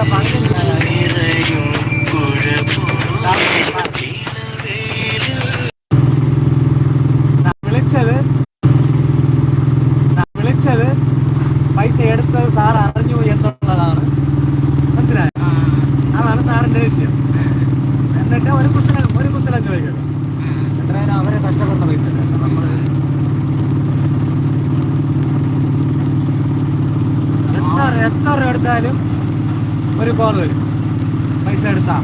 ഇവിടെ പണിയില്ല ഒരു കോൾ വരും. പൈസ എടുത്താ.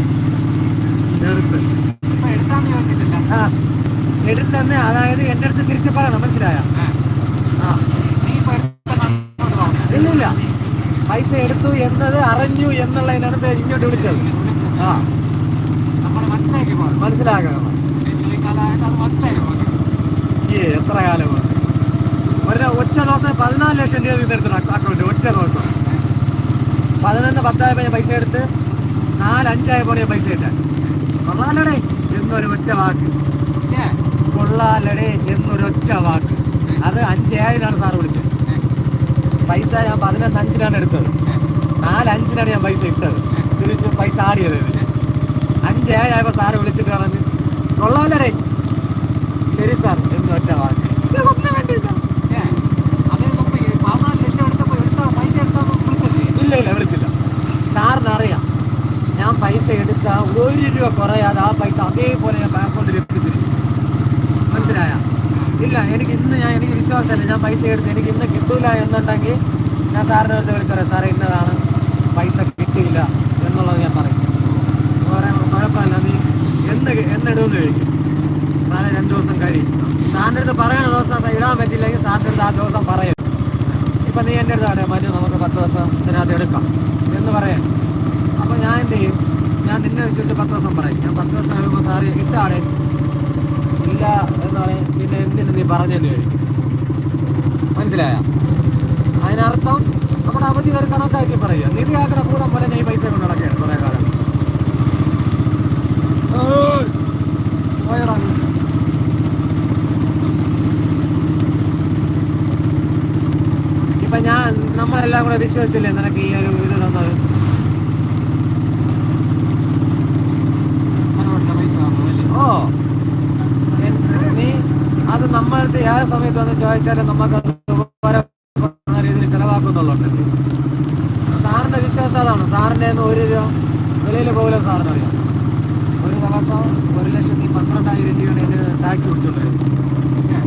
എടുത്ത്. ആ എടുത്തെന്ന് അതായത് എന്റെ അടുത്ത് തിരിച്ചു പറയണം മനസ്സിലായ? ആ. ഇല്ലില്ല. പൈസ എടുത്തു എന്നത് അറിഞ്ഞു എന്നുള്ളതിനാണ് ഇങ്ങോട്ട് വിളിച്ചത്. ആ. മനസ്സിലാക്കണം. എത്ര കാലമാണ് ഒരു ഒറ്റ ദിവസം പതിനാല് ലക്ഷം രൂപ ഇതെടുത്തിട്ട് അക്കൗണ്ട് ഒറ്റ ദിവസം. പതിനൊന്ന് പത്തായപ്പോൾ ഞാൻ പൈസ എടുത്ത് നാലഞ്ചായപ്പോൾ ഞാൻ പൈസ ഇട്ടാൻ കൊള്ളാലടേ എന്നൊരു ഒറ്റ വാക്ക്. കൊള്ളാലടേ എന്നൊരൊറ്റ വാക്ക്. അത് അഞ്ചേഴിനാണ് സാറ് വിളിച്ചത്. പൈസ ഞാൻ പതിനൊന്ന് അഞ്ചിനാണ് എടുത്തത്. നാലഞ്ചിനാണ് ഞാൻ പൈസ ഇട്ടത്. തിരിച്ച് പൈസ ആടിയത് ഇതിന് അഞ്ചേഴായപ്പോൾ സാറ് വിളിച്ചിട്ട് പറഞ്ഞു കൊള്ളാലടേ. ശരി സാർ എന്നൊറ്റ വാക്ക്. ഇതൊന്നും വേണ്ടിയില്ല പക്ഷേ അതിന് മുമ്പ് ഈ പതിനാല് ലക്ഷം എടുത്തപ്പോ എടുത്ത പൈസ എടുത്താന്ന് വിളിച്ചല്ലേ ഇല്ല ഇല്ല വിളിച്ചില്ല. സാറിന് അറിയാം ഞാൻ പൈസ എടുത്ത ഒരു രൂപ കുറയാതെ ആ പൈസ അതേപോലെ ഞാൻ അക്കൗണ്ടിൽ എത്തിച്ചിരിക്കും മനസ്സിലായ? ഇല്ല എനിക്ക് ഇന്ന് ഞാൻ എനിക്ക് വിശ്വാസമല്ല. ഞാൻ പൈസ എടുത്ത് എനിക്ക് ഇന്ന് കിട്ടൂല എന്നുണ്ടെങ്കിൽ ഞാൻ സാറിന്റെ അടുത്ത് വിളിച്ചറിയാം. സാറേ ഇന്നതാണ് പൈസ കിട്ടിയില്ല എന്നുള്ളത് ഞാൻ പറയും. പറയാൻ കുഴപ്പമില്ല നീ എന്ന് കി- കഴിക്കും? സാറേ രണ്ട് ദിവസം കഴിയും. സാറിന്റെ അടുത്ത് പറയണ ദിവസം ഇടാൻ പറ്റില്ലെങ്കിൽ സാറിന്റെ അടുത്ത് ആ ദിവസം പറയും ഇപ്പം നീ എന്റെ അടുത്ത് പറയാം മറ്റു നമുക്ക് പത്ത് ദിവസം ഇതിനകത്ത് എടുക്കാം എന്ന് പറയാം അപ്പോൾ ഞാൻ എന്ത് ചെയ്യും? ഞാൻ നിന്നെ വിശ്വസിച്ച് പത്ത് ദിവസം പറയും. ഞാൻ പത്ത് ദിവസം കഴിയുമ്പോൾ സാറ് ഇട്ടാണ്. ഇല്ല എന്ന് പറയും. പിന്നെ എന്തിനു നീ പറഞ്ഞെന്ന് ചോദിക്കും. മനസ്സിലായ? അതിനർത്ഥം നമ്മുടെ അവധി ഒരു കണക്കാക്കി പറയുക. നിധിയാക്കണ ഭൂതം പോലെ ഞാൻ ഈ പൈസ കൊണ്ട് നടക്കുകയാണ് കുറേ കാലം! പോയെടാ നീ. ഇപ്പൊ ഞാൻ നമ്മളെല്ലാം കൂടെ വിശ്വസിച്ചില്ലേ നിനക്ക് ഈ ഒരു ഇത് തന്നത്? ഓ. നീ അത് നമ്മളടുത്ത് ഏത് സമയത്ത് വന്ന് ചോദിച്ചാലും നമുക്ക് ഉപകാരപ്പെടുന്ന രീതിയിൽ ചെലവാക്കുന്നുള്ളുണ്ട് സാറിന്റെ വിശ്വാസം അതാണ്. സാറിന്റെ ഒരു രൂപ വെളിയിൽ പോകില്ല സാറിന് അറിയാം ഒരു ദിവസം ഒരു ലക്ഷത്തി പന്ത്രണ്ടായിരം രൂപയാണ് എന്റെ ടാക്സ് പിടിച്ചോണ്ടിരുന്നത് പക്ഷേ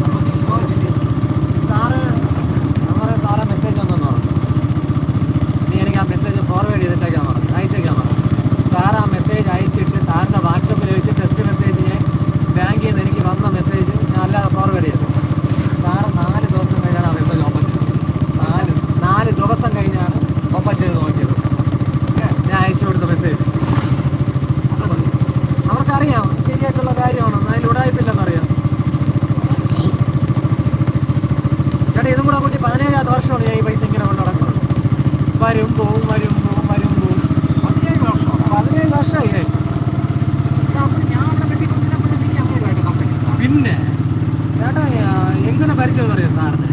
അപ്പൊ നീ ചോദിച്ചില്ലേ സാറ് ഞാൻ പറയാം സാറെ മെസ്സേജ് വന്നെന്ന് പറഞ്ഞു നീ എനിക്ക് ആ മെസ്സേജ് ഫോർവേഡ് ചെയ്തിട്ടേക്കാൻ പറഞ്ഞു അയച്ചേക്കാൻ പറഞ്ഞു സാർ ആ മെസ്സേജ് അയച്ചിട്ട് സാറിന്റെ വാട്സപ്പിൽ വെച്ച് ടെസ്റ്റ് മെസ്സേജ് ഞാൻ ബാങ്കിൽ നിന്ന് എനിക്ക് വന്ന മെസ്സേജ് ഞാൻ അല്ലാതെ ഫോർവേഡ് ചെയ്തു സാറ് നാല് ദിവസം കഴിഞ്ഞാണ് ആ മെസ്സേജ് ഓപ്പൺ ചെയ്തത് നാല് നാല് ദിവസം കഴിഞ്ഞാണ് ഓപ്പൺ ചെയ്ത് നോക്കിയത് ഞാൻ അയച്ചു കൊടുത്ത മെസ്സേജ് അവർക്കറിയാം ശരിയായിട്ടുള്ള കാര്യമാണ് അതിൽ ഉടായ്പില്ലെന്നറിയാം ചേട്ടാ ഇതും കൂടെ കൂട്ടി പതിനേഴാമത്തെ വർഷമാണ് ഞാൻ ഈ പൈസ ഇങ്ങനെ കൊണ്ട് നടക്കുന്നത്. വരും പോവും വരും പോവും വരും പോവും. പതിനേഴ് വർഷം പതിനേഴ് വർഷമായി. പിന്നെ ചേട്ടാ എങ്ങനെ പരിചയം അറിയാം സാറിന്?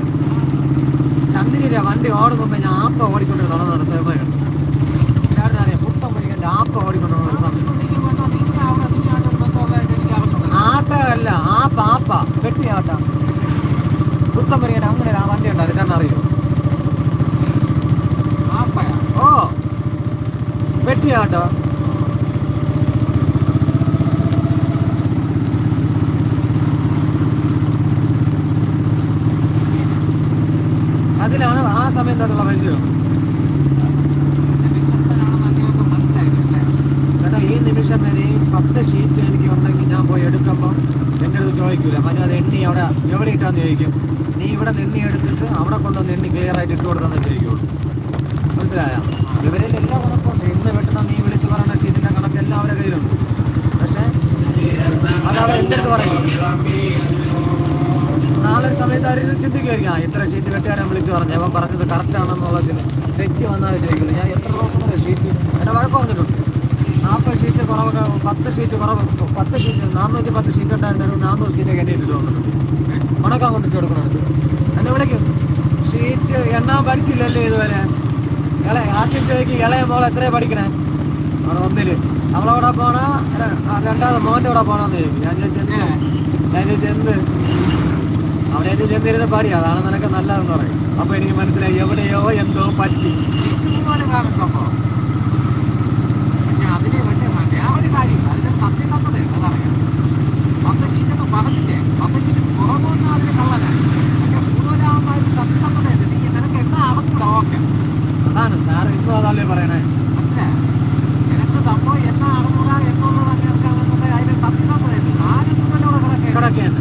ചന്ദ്രര വണ്ടി ഓടുമ്പോൾ ഞാൻ ആപ്പ ഓടിക്കൊണ്ട് നടന്നതാണ് സമയം ചേട്ടൻ അറിയാം പുത്തം പഠിക്കാൻ ആപ്പ ഓടിക്കൊണ്ട് നടന്ന സമയം. ആട്ട അല്ല ആപ്പ ആപ്പ. വെട്ടി ആട്ട. പുത്തം പറയാൻ അങ്ങനെ ആ വണ്ടി ഉണ്ടായിരുന്നു ചേട്ടൻ അറിയോ? ഓ. വെട്ടിയാട്ടോ അതിലാണ് ആ സമയം തൊട്ടുള്ള പരിചയം ചേട്ടാ ഈ നിമിഷം വരെ ഈ പത്ത് ഷീറ്റ് എനിക്ക് ഉണ്ടെങ്കിൽ ഞാൻ പോയി എടുക്കുമ്പോൾ എന്റെ അടുത്ത് ചോദിക്കില്ല മറ്റേ അത് എണ്ണി അവിടെ എവിടെ ഇട്ടാന്ന് ചോദിക്കും. നീ ഇവിടെ എണ്ണി എടുത്തിട്ട് അവിടെ കൊണ്ടുവന്ന് എണ്ണി ക്ലിയർ ആയിട്ട് ഇട്ട് കൊടുക്കാന്ന് ചോദിക്കുള്ളൂ. മനസ്സിലായ? ഇവരിൽ എല്ലാം ഉറപ്പുണ്ട് ഇന്ന് വെട്ടണം നീ വിളിച്ച് പറയുന്ന ഷീറ്റിന്റെ കണക്ക് എല്ലാം അവരുടെ കയ്യിലുണ്ട് പക്ഷേ അത് അവർ എന്റെ അടുത്ത് പറയും. നാളെ ഒരു സമയത്ത് അവരിത് ചിന്തിക്കുമായിരിക്കും. ആ ഇത്ര ഷീറ്റ് വെട്ടുകാരൻ വിളിച്ച് പറഞ്ഞു. അവൻ പറഞ്ഞത് കറക്റ്റ് ആണെന്നുള്ളതിന് തെറ്റ് വന്നാൽ ചോദിക്കില്ല ഞാൻ എത്ര ദിവസം വരെ ഷീറ്റ് എന്റെ വഴക്കം വന്നിട്ടുണ്ട് നാൽപ്പത് ഷീറ്റ് കുറവൊക്കെ പത്ത് സീറ്റ് കുറവ്. പത്ത് സീറ്റ് നാനൂറ്റി പത്ത് സീറ്റ് ഉണ്ടായിരുന്നു നാനൂറ് സീറ്റ് കെട്ടിയിട്ടിട്ട് വന്നിട്ടുണ്ട് ഉണക്കാൻ കൊണ്ടിട്ട് കൊടുക്കണം. എന്നെ വിളിക്കും. സീറ്റ് എണ്ണാൻ പഠിച്ചില്ലല്ലേ ഇതുവരെ. ഇളയ ആദ്യം ചോദിക്കും ഇളയ മോൾ എത്രയാണ് പഠിക്കണേ? അവിടെ ഒന്നിൽ. അവളവിടെ പോണാ? രണ്ടാമത് മോന്റെ കൂടെ പോകണമെന്ന് ചോദിക്കും. ഞാൻ ചോദിച്ചെന്ത് ഞാൻ ചോദിച്ചെന്ത് അവിടെ എന്റെ ചെന്നിരുന്ന് പാടി. അതാണ് നിനക്ക് നല്ലതെന്ന് പറയും. അപ്പൊ എനിക്ക് മനസ്സിലായി എവിടെയോ എന്തോ പറ്റി പോലും കാണുന്നുണ്ടോ അപ്പൊ? പക്ഷെ അതിന് പക്ഷെ ഞാൻ ഒരു കാര്യം അതിന് സത്യസന്ധതയുണ്ട് അതാണ് ഞാൻ. പത്ത് ഷീറ്റൊക്കെ പറഞ്ഞില്ലേ പത്ത് ഷീറ്റ് കുറവൊന്നും അതിന് കള്ളനാണ് പക്ഷെ കൂടുതലാകുമ്പോൾ അതിന് സത്യസന്ധതയുണ്ട് നീ നിനക്ക് എന്നാ അടക്കൂടാ ഓക്കെ അതാണ് സാർ ഇന്നും അതല്ലേ പറയണേ മനസ്സിലായോ നിനക്ക് സംഭവം എന്നാ അടക്കൂടാ എന്നുള്ളത് അങ്ങനെയാണെന്നുണ്ടെങ്കിൽ അതിന് സത്യസന്ധതയുണ്ട് ആരും കൂടുതലോടെ കിടക്കുക കിടക്കുകയാണ്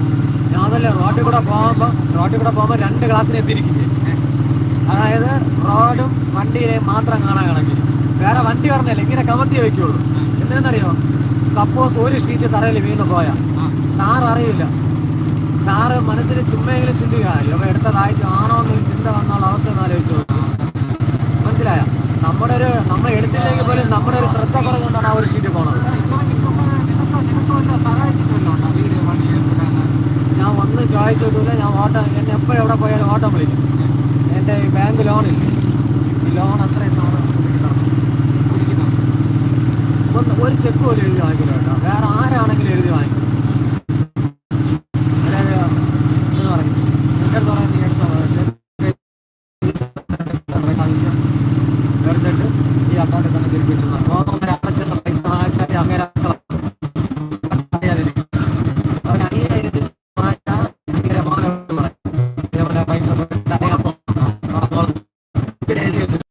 ഞാൻ അതല്ലേ റോഡിൽ കൂടെ പോകുമ്പോ റോഡിൽ കൂടെ പോകുമ്പോ രണ്ട് ക്ലാസ്സിനെ തിരിക്കും അതായത് റോഡും വണ്ടിയെ മാത്രം കാണാൻ കണക്കിൽ വേറെ വണ്ടി പറഞ്ഞല്ലേ ഇങ്ങനെ കമത്തി വെക്കുള്ളൂ എന്തിനെന്നറിയോ? സപ്പോസ് ഒരു ഷീറ്റ് തറയിൽ വീണ് പോയാ. സാർ അറിയില്ല. സാറ് മനസ്സിൽ ചുമ്മെങ്കിലും ചിന്തിക്കുക ഇവ എടുത്തതായിട്ട് ആണോ എന്നൊരു ചിന്ത വന്നുള്ള അവസ്ഥ ഒന്ന് ആലോചിച്ചു മനസ്സിലായ? നമ്മുടെ ഒരു നമ്മൾ എടുത്തില്ലെങ്കിൽ പോലും നമ്മുടെ ഒരു ശ്രദ്ധ കുറവുകൊണ്ടാണ് ആ ഒരു ഷീറ്റ് പോണത് ഇങ്ങനെ വിശ്വസിക്കാൻ നിനക്ക് നിനക്ക് വല്ല സഹായിച്ചിട്ടുണ്ടോ വീട് പണിയെടുക്കാണ് ഞാൻ ഒന്നും ചോദിച്ചിട്ടില്ല ഞാൻ ഓട്ടോ എന്നെ എപ്പോഴും എവിടെ പോയാലും ഓട്ടോ വിളിക്കും. എന്റെ ബാങ്ക് ലോണില്ല ഈ ലോൺ അത്രയും സാധനം ഒരു ചെക്ക് പോലും എഴുതി വാങ്ങിക്കില്ല കേട്ടോ. വേറെ ആരാണെങ്കിലും എഴുതി വാങ്ങിക്കും അതായത് എന്ന് പറയും എന്റെ അടുത്ത് പറയാൻ നീ എടുത്തോ ചെക്ക് പൈസ ആവശ്യം എടുത്തിട്ട് ഈ അക്കൗണ്ടിൽ തന്നെ തിരിച്ചിട്ടുന്ന അങ്ങനെ അടച്ചിട്ട പൈസ വാങ്ങിച്ചാൽ അങ്ങനെ അറിയാതിരിക്കും അവൻ അയ്യായിരത്തി മാറ്റാൻ ഇങ്ങനെ മോനോട് പറയും ഇതേപോലെ പൈസ കൊടുത്ത് അറിയാൻ പോകുന്നു. അപ്പോൾ ഇവിടെ എഴുതി വെച്ചിട്ട്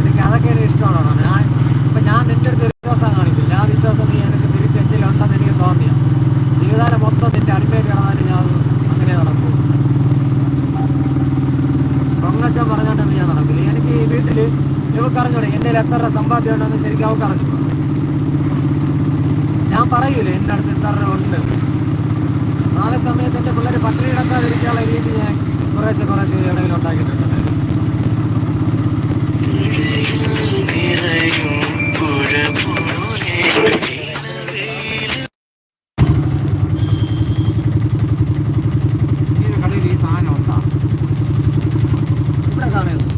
എനിക്ക് അതൊക്കെ ഒരു ഇഷ്ടമാണ് ഞാൻ ഇപ്പൊ ഞാൻ നിന്റെ അടുത്ത് ഒരു വിശ്വാസം കാണിക്കില്ല ആ വിശ്വാസം നീ എനിക്ക് തിരിച്ച് എന്നിലുണ്ടെന്ന് എനിക്ക് തോന്നിയ ജീവിതകാലം മൊത്തം നിന്റെ അടിമയിൽ കിടന്നാലും ഞാൻ അങ്ങനെ നടക്കൂ പൊങ്ങച്ചൻ പറഞ്ഞോണ്ടെന്ന് ഞാൻ നടക്കില്ല എനിക്ക് ഈ വീട്ടിൽ ഇവക്ക് അറിഞ്ഞൂടെ എന്റെ കയ്യിൽ എത്ര രൂപ സമ്പാദ്യം ഉണ്ടെന്ന് ശരിക്കും അവൾക്ക് അറിഞ്ഞു ഞാൻ പറയൂലേ എന്റെ അടുത്ത് എത്ര രൂപ ഉണ്ട്. നാളെ സമയത്ത് എന്റെ പിള്ളേർ പട്ടിണി കിടക്കാതിരിക്കാനുള്ള രീതി ഞാൻ കുറേശ്ശെ കുറേശ്ശെ എവിടെയെങ്കിലും ഉണ്ടാക്കിയിട്ടുണ്ട്. പുഴ പോലെ ഈ ഒരു കടയിൽ ഈ സാധനം ഉണ്ടാ ഇവിടെ കാണുന്നത്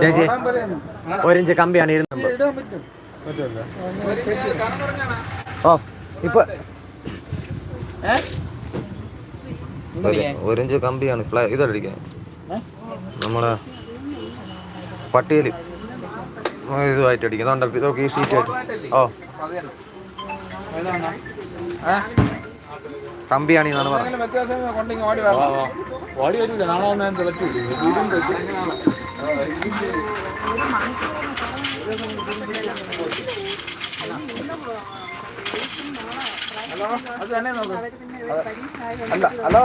ചേച്ചി ഒരിഞ്ച് കമ്പിയാണ് ഇരുന്നത് ഓ ഇപ്പൊ ഒരിഞ്ച് കമ്പിയാണ്. ഫ്ലാ ഇതടിക്കാൻ നമ്മളെ പട്ടിയിൽ ഇതുമായിട്ട് അടിക്കും. അതുകൊണ്ട് ഇതൊക്കെ ഈ സീറ്റ് ആയിട്ട്. ഓ. കമ്പിയാണ് എന്നാണ് പറഞ്ഞത്. ഓടി വരില്ല നാളെ വന്നാൽ നോക്കാം. അല്ല ഹലോ.